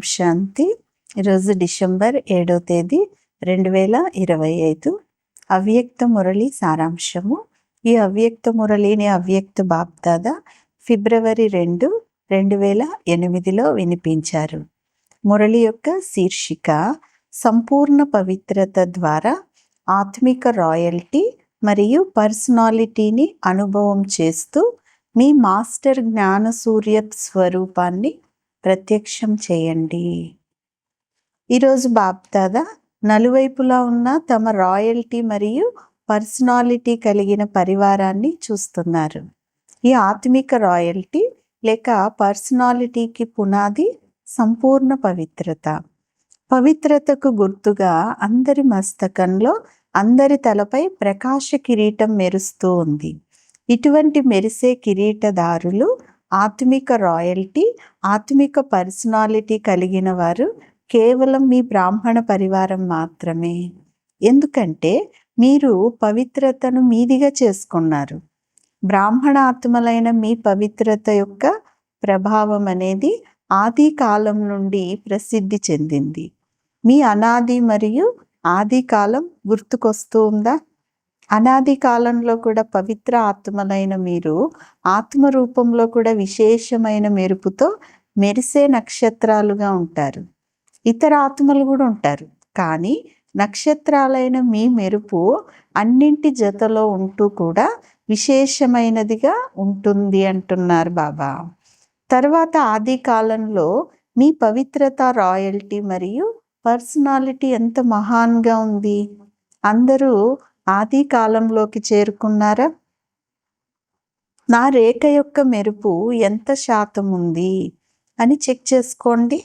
ఓం శాంతి. ఈరోజు డిసెంబర్ ఏడో తేదీ రెండు వేల ఇరవై ఐదు. అవ్యక్త మురళి సారాంశము. ఈ అవ్యక్త మురళిని అవ్యక్త బాప్దాద ఫిబ్రవరి రెండు రెండు వేల ఎనిమిదిలో వినిపించారు. మురళి యొక్క శీర్షిక సంపూర్ణ పవిత్రత ద్వారా ఆత్మిక రాయల్టీ మరియు పర్సనాలిటీని అనుభవం చేస్తూ మీ మాస్టర్ జ్ఞాన సూర్య స్వరూపాన్ని ప్రత్యక్షం చేయండి. ఈరోజు బాప్దాదా నలువైపులా ఉన్న తమ రాయల్టీ మరియు పర్సనాలిటీ కలిగిన పరివారాన్ని చూస్తున్నారు. ఈ ఆత్మిక రాయల్టీ లేక పర్సనాలిటీకి పునాది సంపూర్ణ పవిత్రత. పవిత్రతకు గుర్తుగా అందరి మస్తకంలో అందరి తలపై ప్రకాశ కిరీటం మెరుస్తూ ఉంది. ఇటువంటి మెరిసే కిరీటదారులు ఆత్మిక రాయల్టీ ఆత్మిక పర్సనాలిటీ కలిగిన వారు కేవలం మీ బ్రాహ్మణ పరివారం మాత్రమే. ఎందుకంటే మీరు పవిత్రతను మీదిగా చేసుకున్నారు. బ్రాహ్మణ ఆత్మలైన మీ పవిత్రత యొక్క ప్రభావం అనేది ఆది కాలం నుండి ప్రసిద్ధి చెందింది. మీ అనాది మరియు ఆది కాలం గుర్తుకొస్తూ ఉందా? అనాది కాలంలో కూడా పవిత్ర ఆత్మలైన మీరు ఆత్మ రూపంలో కూడా విశేషమైన మెరుపుతో మెరిసే నక్షత్రాలుగా ఉంటారు. ఇతర ఆత్మలు కూడా ఉంటారు. కానీ నక్షత్రాలైన మీ మెరుపు అన్నింటి జతలో ఉంటూ కూడా విశేషమైనదిగా ఉంటుంది అంటున్నారు బాబా. తర్వాత ఆది కాలంలో మీ పవిత్రత రాయల్టీ మరియు పర్సనాలిటీ ఎంత మహాన్గా ఉంది? అందరూ ఆది కాలంలోకి చేరుకున్నారా? నా రేఖ యొక్క మెరుపు ఎంత శాతం ఉంది? అని చెక్ చేసుకోండి.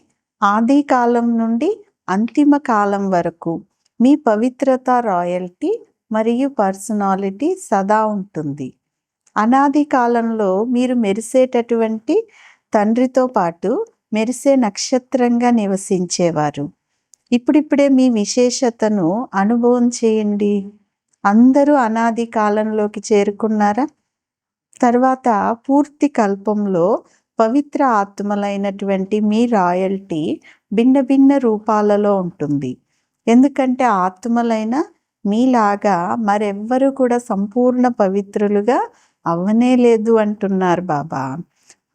ఆది కాలం నుండి అంతిమ కాలం వరకు మీ పవిత్రత రాయల్టీ మరియు పర్సనాలిటీ సదా ఉంటుంది. అనాది కాలంలో మీరు మెరిసేటటువంటి తండ్రితో పాటు మెరిసే నక్షత్రంగా నివసించేవారు. ఇప్పుడిప్పుడే మీ విశేషతను అనుభవం చేయండి. అందరూ అనాది కాలంలోకి చేరుకున్నారా? తర్వాత పూర్తి కల్పంలో పవిత్ర ఆత్మలైనటువంటి మీ రాయల్టీ భిన్న భిన్న రూపాలలో ఉంటుంది. ఎందుకంటే ఆత్మలైన మీలాగా మరెవ్వరూ కూడా సంపూర్ణ పవిత్రులుగా అవ్వనే లేదు అంటున్నారు బాబా.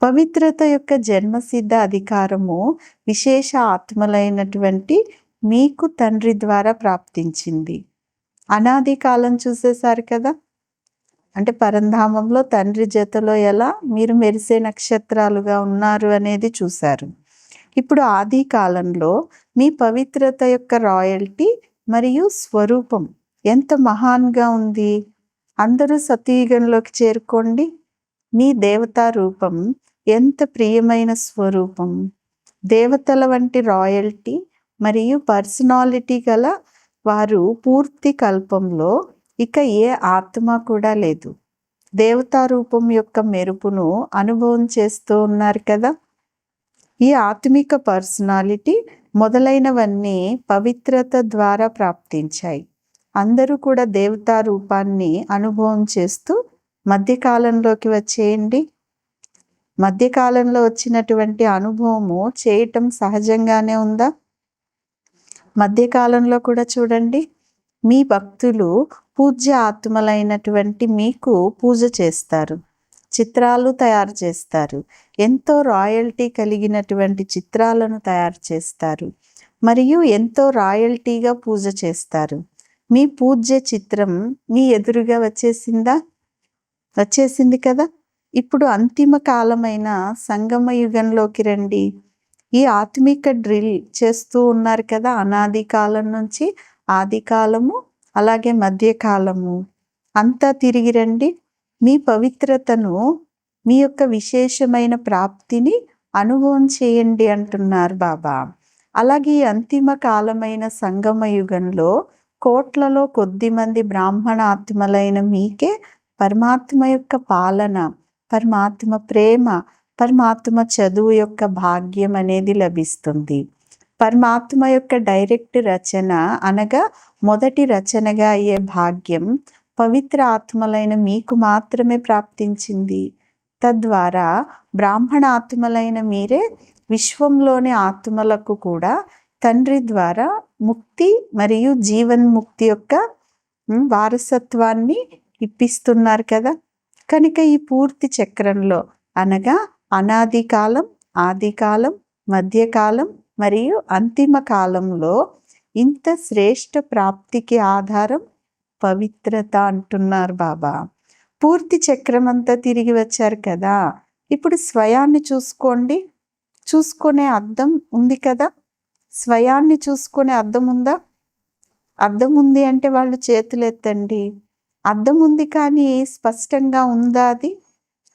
పవిత్రత యొక్క జన్మసిద్ధ అధికారము విశేష ఆత్మలైనటువంటి మీకు తండ్రి ద్వారా ప్రాప్తించింది. అనాది కాలం చూసేశారు కదా? అంటే పరంధామంలో తండ్రి జతలో ఎలా మీరు మెరిసే నక్షత్రాలుగా ఉన్నారు అనేది చూశారు. ఇప్పుడు ఆది కాలంలో మీ పవిత్రత యొక్క రాయల్టీ మరియు స్వరూపం ఎంత మహాన్గా ఉంది? అందరూ సతీయుగంలోకి చేరుకోండి. మీ దేవతా రూపం ఎంత ప్రియమైన స్వరూపం? దేవతల వంటి రాయల్టీ మరియు పర్సనాలిటీ గల వారు పూర్తి కల్పంలో ఇక ఏ ఆత్మ కూడా లేదు. దేవతా రూపం యొక్క మెరుపును అనుభవం చేస్తూ ఉన్నారు కదా. ఈ ఆత్మిక పర్సనాలిటీ మొదలైనవన్నీ పవిత్రత ద్వారా ప్రాప్తించాయి. అందరూ కూడా దేవతా రూపాన్ని అనుభవం చేస్తూ మధ్యకాలంలోకి వచ్చేయండి. మధ్యకాలంలో వచ్చినటువంటి అనుభవము చేయటం సహజంగానే ఉందా? మధ్యకాలంలో కూడా చూడండి మీ భక్తులు పూజ్య ఆత్మలైనటువంటి మీకు పూజ చేస్తారు చిత్రాలు తయారు చేస్తారు ఎంతో రాయల్టీ కలిగినటువంటి చిత్రాలను తయారు చేస్తారు మరియు ఎంతో రాయల్టీగా పూజ చేస్తారు. మీ పూజ్య చిత్రం మీ ఎదురుగా వచ్చేసిందా? వచ్చేసింది కదా? ఇప్పుడు అంతిమ కాలమైన సంగమ యుగంలోకి రండి. ఈ ఆత్మిక డ్రిల్ చేస్తూ ఉన్నారు కదా అనాది కాలం నుంచి ఆది కాలము అలాగే మధ్యకాలము అంతా తిరిగి రండి. మీ పవిత్రతను మీ యొక్క విశేషమైన ప్రాప్తిని అనుభవం చేయండి అంటున్నారు బాబా. అలాగే ఈ అంతిమ కాలమైన సంగమ యుగంలో కోట్లలో కొద్ది మంది బ్రాహ్మణ ఆత్మలైన మీకే పరమాత్మ యొక్క పాలన పరమాత్మ ప్రేమ పరమాత్మ చదువు యొక్క భాగ్యం అనేది లభిస్తుంది. పరమాత్మ యొక్క డైరెక్ట్ రచన అనగా మొదటి రచనగా అయ్యే భాగ్యం పవిత్ర ఆత్మలైన మీకు మాత్రమే ప్రాప్తించింది. తద్వారా బ్రాహ్మణ ఆత్మలైన మీరే విశ్వంలోని ఆత్మలకు కూడా తండ్రి ద్వారా ముక్తి మరియు జీవన్ముక్తి యొక్క వారసత్వాన్ని ఇప్పిస్తున్నారు కదా. కనుక ఈ పూర్తి చక్రంలో అనగా అనాది కాలం ఆదికాలం మధ్యకాలం మరియు అంతిమ కాలంలో ఇంత శ్రేష్ట ప్రాప్తికి ఆధారం పవిత్రత అంటున్నారు బాబా. పూర్తి చక్రం అంతా తిరిగి వచ్చారు కదా. ఇప్పుడు స్వయాన్ని చూసుకోండి. చూసుకునే అర్థం ఉంది కదా. స్వయాన్ని చూసుకునే అర్థం ఉందా? అర్థం ఉంది అంటే వాళ్ళు చేతులు ఎత్తండి అర్థం ఉంది కానీ స్పష్టంగా ఉందా అది?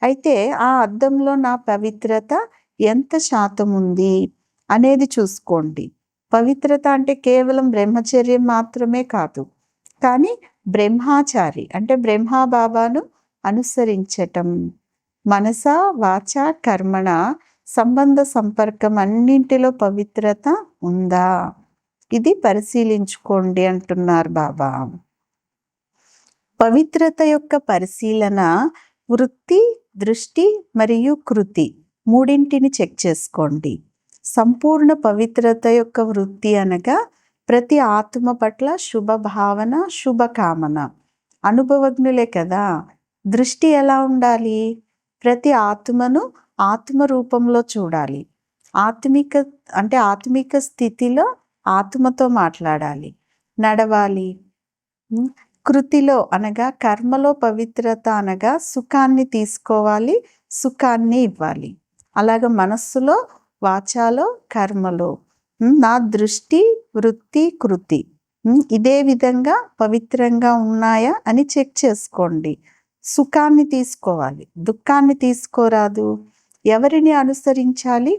అయితే ఆ అద్దంలో నా పవిత్రత ఎంత శాతం ఉంది అనేది చూసుకోండి. పవిత్రత అంటే కేవలం బ్రహ్మచర్యం మాత్రమే కాదు. కానీ బ్రహ్మాచారి అంటే బ్రహ్మా బాబాను అనుసరించటం మనస వాచ కర్మణ సంబంధ సంపర్కం అన్నింటిలో పవిత్రత ఉందా? ఇది పరిశీలించుకోండి అంటున్నారు బాబా. పవిత్రత యొక్క పరిశీలన వృత్తి దృష్టి మరియు కృతి మూడింటిని చెక్ చేసుకోండి. సంపూర్ణ పవిత్రత యొక్క వృత్తి అనగా ప్రతి ఆత్మ పట్ల శుభ భావన శుభకామన అనుభవజ్ఞులే కదా దృష్టి ఎలా ఉండాలి? ప్రతి ఆత్మను ఆత్మ రూపంలో చూడాలి. ఆత్మిక అంటే ఆత్మిక స్థితిలో ఆత్మతో మాట్లాడాలి. నడవాలి. కృతిలో అనగా కర్మలో పవిత్రత అనగా సుఖాన్ని తీసుకోవాలి సుఖాన్ని ఇవ్వాలి. అలాగ మనస్సులో వాచాలో కర్మలో. నా దృష్టి వృత్తి కృతి. ఇదే విధంగా పవిత్రంగా ఉన్నాయా అని చెక్ చేసుకోండి. సుఖాన్ని తీసుకోవాలి. దుఃఖాన్ని తీసుకోరాదు. ఎవరిని అనుసరించాలి?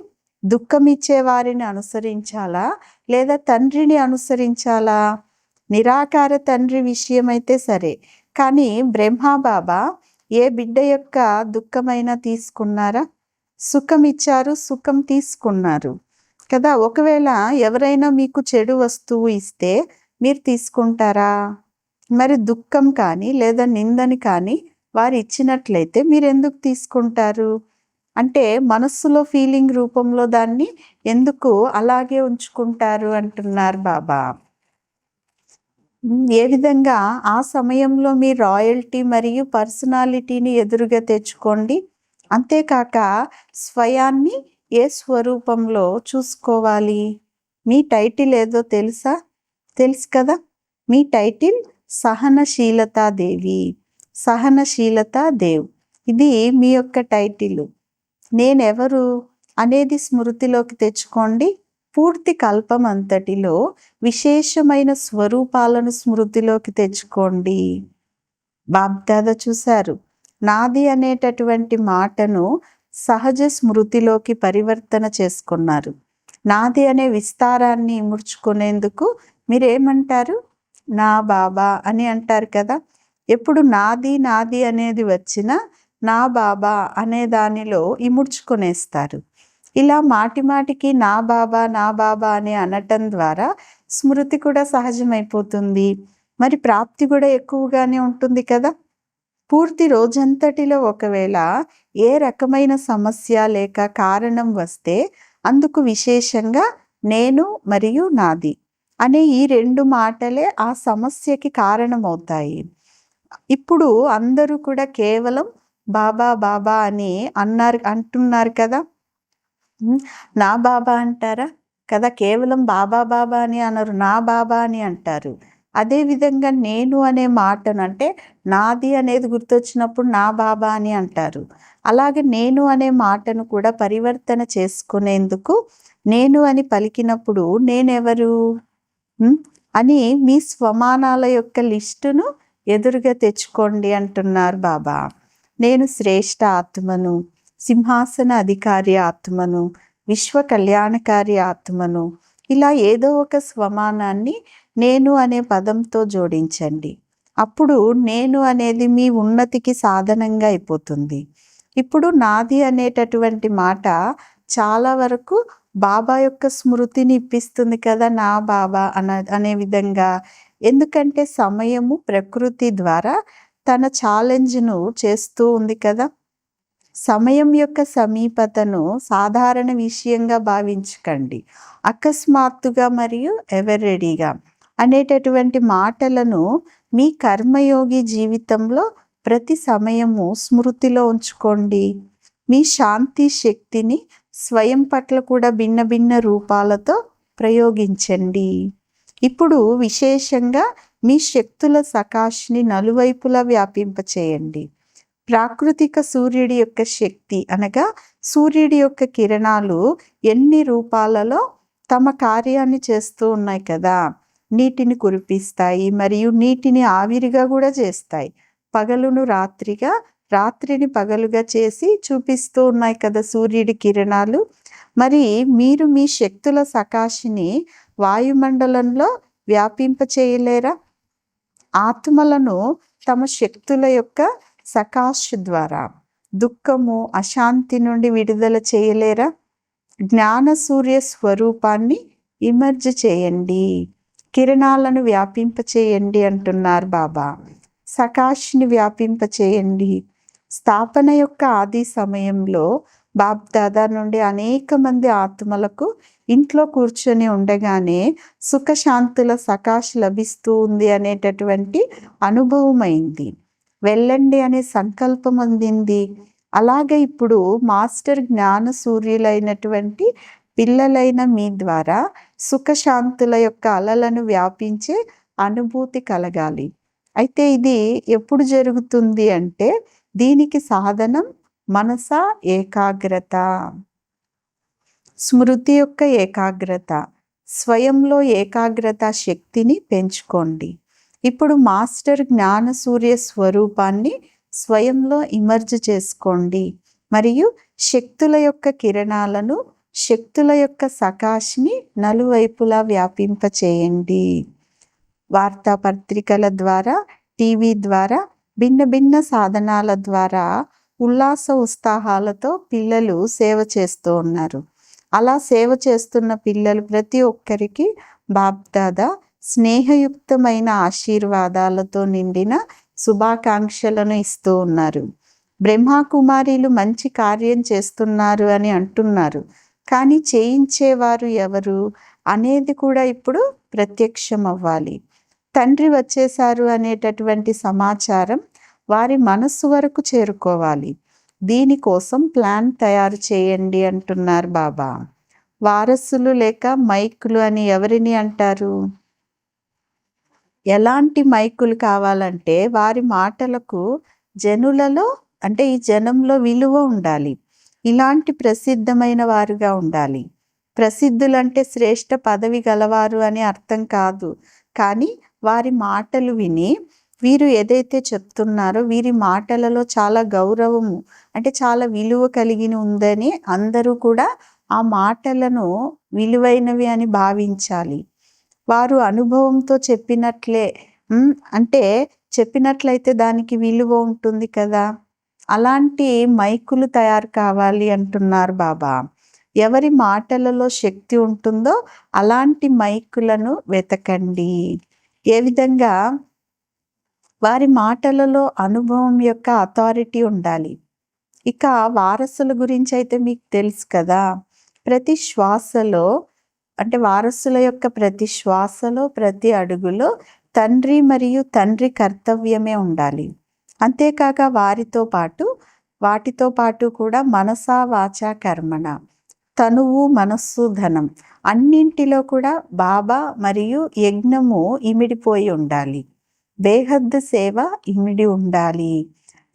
దుఃఖం ఇచ్చే వారిని అనుసరించాలా? లేదా తండ్రిని అనుసరించాలా? నిరాకార తండ్రి విషయం అయితే సరే. కానీ బ్రహ్మా బాబా ఏ బిడ్డ యొక్క దుఃఖమైనా తీసుకున్నారా? సుఖం ఇచ్చారు సుఖం తీసుకున్నారు. కదా ఒకవేళ ఎవరైనా మీకు చెడు వస్తువు ఇస్తే మీరు తీసుకుంటారా? మరి దుఃఖం కానీ లేదా నిందని కానీ వారు ఇచ్చినట్లయితే మీరు ఎందుకు తీసుకుంటారు? అంటే మనస్సులో ఫీలింగ్ రూపంలో దాన్ని ఎందుకు అలాగే ఉంచుకుంటారు అంటున్నారు బాబా. ఏ విధంగా ఆ సమయంలో మీ రాయల్టీ మరియు పర్సనాలిటీని ఎదురుగా తెచ్చుకోండి. అంతేకాక స్వయాన్ని ఏ స్వరూపంలో చూసుకోవాలి? మీ టైటిల్ ఏదో తెలుసా? తెలుసు కదా? మీ టైటిల్ సహనశీలతా దేవి. సహనశీలతా దేవ్. ఇది మీ యొక్క టైటిల్. నేనెవరు? అనేది స్మృతిలోకి తెచ్చుకోండి. పూర్తి కల్పం అంతటిలో విశేషమైన స్వరూపాలను స్మృతిలోకి తెచ్చుకోండి. బాబ్దాద చూశారు. నాది అనేటటువంటి మాటను సహజ స్మృతిలోకి పరివర్తన చేసుకున్నారు. నాది అనే విస్తారాన్ని ఇముడ్చుకునేందుకు మీరేమంటారు? నా బాబా అని అంటారు కదా. ఎప్పుడు నాది నాది అనేది వచ్చినా నా బాబా అనే దానిలో ఇముడ్చుకునేస్తారు. ఇలా మాటి మాటికి నా బాబా నా బాబా అని అనటం ద్వారా స్మృతి కూడా సహజమైపోతుంది. మరి ప్రాప్తి కూడా ఎక్కువగానే ఉంటుంది కదా? పూర్తి రోజంతటిలో ఒకవేళ ఏ రకమైన సమస్య లేక కారణం వస్తే అందుకు విశేషంగా నేను మరియు నాది అనే ఈ రెండు మాటలే ఆ సమస్యకి కారణమవుతాయి. ఇప్పుడు అందరూ కూడా కేవలం బాబా బాబా అని అన్నారు అంటున్నారు కదా? నా బాబా అంటారా? కదా కేవలం బాబా బాబా అని అనరు నా బాబా అని అంటారు. అదేవిధంగా నేను అనే మాటను అంటే నాది అనేది గుర్తొచ్చినప్పుడు నా బాబా అని అంటారు. అలాగే నేను అనే మాటను కూడా పరివర్తన చేసుకునేందుకు నేను అని పలికినప్పుడు నేనెవరు? అని మీ స్వమానాల యొక్క లిస్టును ఎదురుగా తెచ్చుకోండి అంటున్నారు బాబా. నేను శ్రేష్ఠ ఆత్మను. సింహాసన అధికారి ఆత్మను విశ్వ కళ్యాణకారి ఆత్మను ఇలా ఏదో ఒక స్వమానాన్ని నేను అనే పదంతో జోడించండి. అప్పుడు నేను అనేది మీ ఉన్నతికి సాధనంగా అయిపోతుంది. ఇప్పుడు నాది అనేటటువంటి మాట చాలా వరకు బాబా యొక్క స్మృతిని ఇప్పిస్తుంది కదా నా బాబా అన అనే విధంగా. ఎందుకంటే సమయము ప్రకృతి ద్వారా తన ఛాలెంజ్ను చేస్తూ ఉంది కదా. సమయం యొక్క సమీపతను సాధారణ విషయంగా భావించకండి. అకస్మాత్తుగా మరియు ఎవరెడీగా అనేటటువంటి మాటలను మీ కర్మయోగి జీవితంలో ప్రతి సమయము స్మృతిలో ఉంచుకోండి. మీ శాంతి శక్తిని స్వయం పట్ల కూడా భిన్న భిన్న రూపాలతో ప్రయోగించండి. ఇప్పుడు విశేషంగా మీ శక్తుల సకాష్ని నలువైపులా వ్యాపింపచేయండి. ప్రాకృతిక సూర్యుడి యొక్క శక్తి అనగా సూర్యుడి యొక్క కిరణాలు ఎన్ని రూపాలలో తమ కార్యాన్ని చేస్తూ ఉన్నాయి కదా. నీటిని కురిపిస్తాయి మరియు నీటిని ఆవిరిగా కూడా చేస్తాయి. పగలును రాత్రిగా రాత్రిని పగలుగా చేసి చూపిస్తూ ఉన్నాయి కదా సూర్యుడి కిరణాలు. మరి మీరు మీ శక్తుల సకాశిని వాయుమండలంలో వ్యాపింప చేయలేరా ఆత్మలను తమ శక్తుల యొక్క సకాష్ ద్వారా. దుఃఖము అశాంతి నుండి విడుదల చేయలేరా? జ్ఞాన సూర్య స్వరూపాన్ని ఇమర్జ్ చేయండి. కిరణాలను వ్యాపింప చేయండి అంటున్నారు బాబా. సకాష్ని వ్యాపింప చేయండి. స్థాపన యొక్క ఆది సమయంలో బాబ్ దాదా నుండి అనేక మంది ఆత్మలకు ఇంట్లో కూర్చొని ఉండగానే సుఖశాంతుల సకాష్ లభిస్తూ ఉంది అనేటటువంటి అనుభవమైంది. వెళ్ళండి అనే సంకల్పం అందింది. అలాగే ఇప్పుడు మాస్టర్ జ్ఞాన సూర్యులైనటువంటి పిల్లలైన మీ ద్వారా సుఖశాంతుల యొక్క అలలను వ్యాపించే అనుభూతి కలగాలి. అయితే ఇది ఎప్పుడు జరుగుతుంది అంటే దీనికి సాధనం మనస ఏకాగ్రత. స్మృతి యొక్క ఏకాగ్రత. స్వయంలో ఏకాగ్రత శక్తిని పెంచుకోండి. ఇప్పుడు మాస్టర్ జ్ఞాన సూర్య స్వరూపాన్ని స్వయంలో ఇమర్జ్ చేసుకోండి. మరియు శక్తుల యొక్క కిరణాలను శక్తుల యొక్క సకాష్ని నలువైపులా వ్యాపింపచేయండి. వార్తాపత్రికల ద్వారా టీవీ ద్వారా భిన్న భిన్న సాధనాల ద్వారా ఉల్లాస ఉత్సాహాలతో పిల్లలు సేవ చేస్తూ ఉన్నారు. అలా సేవ చేస్తున్న పిల్లలు ప్రతి ఒక్కరికి బాబ్దాదా స్నేహయుక్తమైన ఆశీర్వాదాలతో నిండిన శుభాకాంక్షలను ఇస్తూ ఉన్నారు. బ్రహ్మకుమారీలు మంచి కార్యం చేస్తున్నారు అని అంటున్నారు. కానీ చేయించేవారు ఎవరు? అనేది కూడా ఇప్పుడు ప్రత్యక్షం అవ్వాలి తండ్రి వచ్చేశారు అనేటటువంటి సమాచారం వారి మనస్సు వరకు చేరుకోవాలి. దీనికోసం ప్లాన్ తయారు చేయండి అంటున్నారు బాబా. వారసులు లేక మైకులు అని ఎవరిని అంటారు? ఎలాంటి మైకులు కావాలంటే వారి మాటలకు జనులలో అంటే ఈ జనంలో విలువ ఉండాలి. ఇలాంటి ప్రసిద్ధమైన వారుగా ఉండాలి. ప్రసిద్ధులంటే శ్రేష్ఠ పదవి గలవారు అని అర్థం కాదు. కానీ వారి మాటలు విని వీరు ఏదైతే చెప్తున్నారో వీరి మాటలలో చాలా గౌరవము అంటే చాలా విలువ కలిగి ఉందని అందరూ కూడా ఆ మాటలను విలువైనవి అని భావించాలి. వారు అనుభవంతో చెప్పినట్లే. అంటే చెప్పినట్లయితే దానికి విలువ ఉంటుంది కదా. అలాంటి మైకులు తయారు కావాలి అంటున్నారు బాబా. ఎవరి మాటలలో శక్తి ఉంటుందో అలాంటి మైకులను వెతకండి. ఏ విధంగా? వారి మాటలలో అనుభవం యొక్క అథారిటీ ఉండాలి. ఇక వారసుల గురించి అయితే మీకు తెలుసు కదా. ప్రతి శ్వాసలో అంటే వారసుల యొక్క ప్రతి శ్వాసలో ప్రతి అడుగులో తండ్రి మరియు తండ్రి కర్తవ్యమే ఉండాలి. అంతేకాక వారితో పాటు వాటితో పాటు కూడా మనసా వాచ కర్మణ. తనువు మనస్సు ధనం అన్నింటిలో కూడా బాబా మరియు యజ్ఞము ఇమిడిపోయి ఉండాలి. బేహద్దు సేవ ఇమిడి ఉండాలి.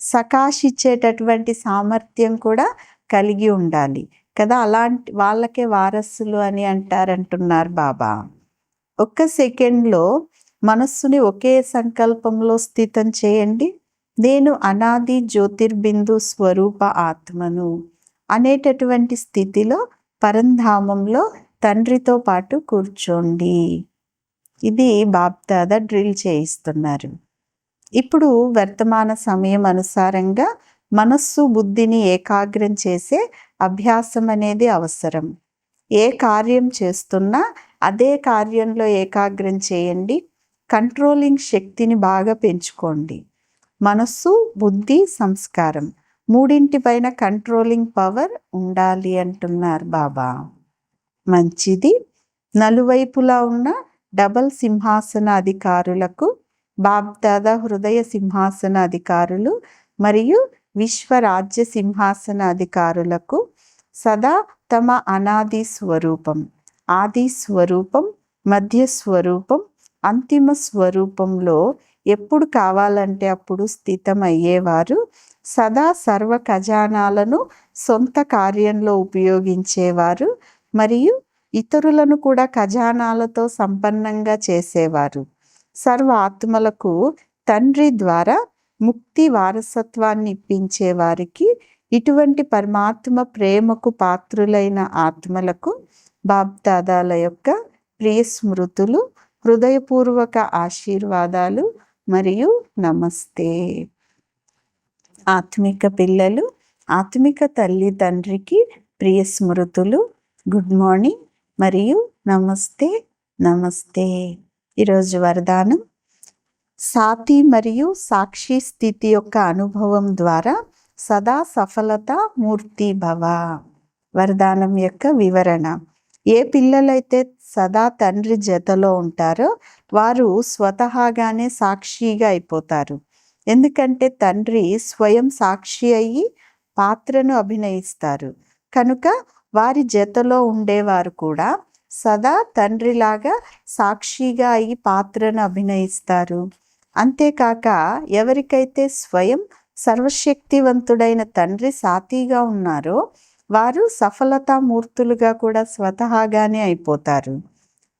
సకాశిచ్చేటటువంటి సామర్థ్యం కూడా కలిగి ఉండాలి. కదా అలాంటి వాళ్ళకే వారసులు అని అంటారంటున్నారు బాబా. ఒక్క సెకండ్లో మనస్సుని ఒకే సంకల్పంలో స్థితం చేయండి. నేను అనాది జ్యోతిర్బిందు స్వరూప ఆత్మను అనేటటువంటి స్థితిలో పరంధామంలో తండ్రితో పాటు కూర్చోండి. ఇది బాప్దాద డ్రిల్ చేయిస్తున్నారు. ఇప్పుడు వర్తమాన సమయం అనుసారంగా మనస్సు బుద్ధిని ఏకాగ్రం చేసే అభ్యాసం అనేది అవసరం. ఏ కార్యం చేస్తున్నా అదే కార్యంలో ఏకాగ్రం చేయండి. కంట్రోలింగ్ శక్తిని బాగా పెంచుకోండి. మనస్సు బుద్ధి సంస్కారం మూడింటి పైన కంట్రోలింగ్ పవర్ ఉండాలి అంటున్నారు బాబా. మంచిది. నలువైపులా ఉన్న డబల్ సింహాసన అధికారులకు బాబ్దాదా హృదయ సింహాసన అధికారులు మరియు విశ్వరాజ్య సింహాసన అధికారులకు సదా తమ అనాది స్వరూపం ఆది స్వరూపం మధ్య స్వరూపం అంతిమ స్వరూపంలో ఎప్పుడు కావాలంటే అప్పుడు స్థితమయ్యేవారు సదా సర్వ ఖజానాలను సొంత కార్యంలో ఉపయోగించేవారు మరియు ఇతరులను కూడా ఖజానాలతో సంపన్నంగా చేసేవారు. సర్వ ఆత్మలకు తండ్రి ద్వారా ముక్తి వారసత్వాన్ని ఇప్పించే వారికి ఇటువంటి పరమాత్మ ప్రేమకు పాత్రులైన ఆత్మలకు బాబ్దాదాల యొక్క ప్రియ స్మృతులు హృదయపూర్వక ఆశీర్వాదాలు మరియు నమస్తే. ఆత్మిక పిల్లలు ఆత్మిక తల్లి తండ్రికి ప్రియ స్మృతులు గుడ్ మార్నింగ్ మరియు నమస్తే నమస్తే. ఈరోజు వరదానం. సాతి మరియు సాక్షి స్థితి యొక్క అనుభవం ద్వారా సదా సఫలత మూర్తి భవ. వరదానం యొక్క వివరణ. ఏ పిల్లలైతే సదా తండ్రి జతలో ఉంటారో వారు స్వతహాగానే సాక్షిగా అయిపోతారు. ఎందుకంటే తండ్రి స్వయం సాక్షి అయ్యి పాత్రను అభినయిస్తారు. కనుక వారి జతలో ఉండేవారు కూడా సదా తండ్రిలాగా సాక్షిగా అయ్యి పాత్రను అభినయిస్తారు. అంతేకాక ఎవరికైతే స్వయం సర్వశక్తివంతుడైన తండ్రి సాతీగా ఉన్నారో వారు సఫలతామూర్తులుగా కూడా స్వతహాగానే అయిపోతారు.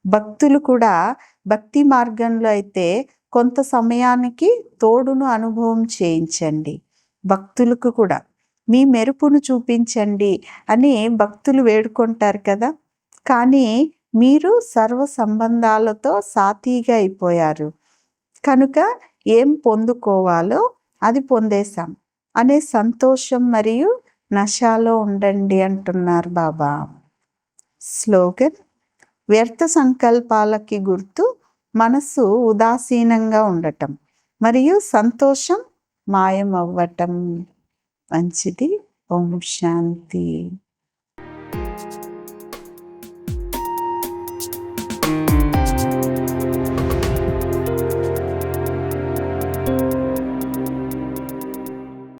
భక్తులు కూడా భక్తి మార్గంలో అయితే కొంత సమయానికి తోడును అనుభవం చేయించండి. భక్తులకు కూడా మీ మెరుపును చూపించండి అని భక్తులు వేడుకుంటారు కదా. కానీ మీరు సర్వ సంబంధాలతో సాతీగా అయిపోయారు. కనుక ఏం పొందుకోవాలో అది పొందేశాం. అనే సంతోషం మరియు నశాలో ఉండండి అంటున్నారు బాబా. స్లోగన్ వ్యర్థ సంకల్పాలకి గుర్తు మనసు ఉదాసీనంగా ఉండటం మరియు సంతోషం మాయం అవ్వటం మంచిది. ఓం శాంతి.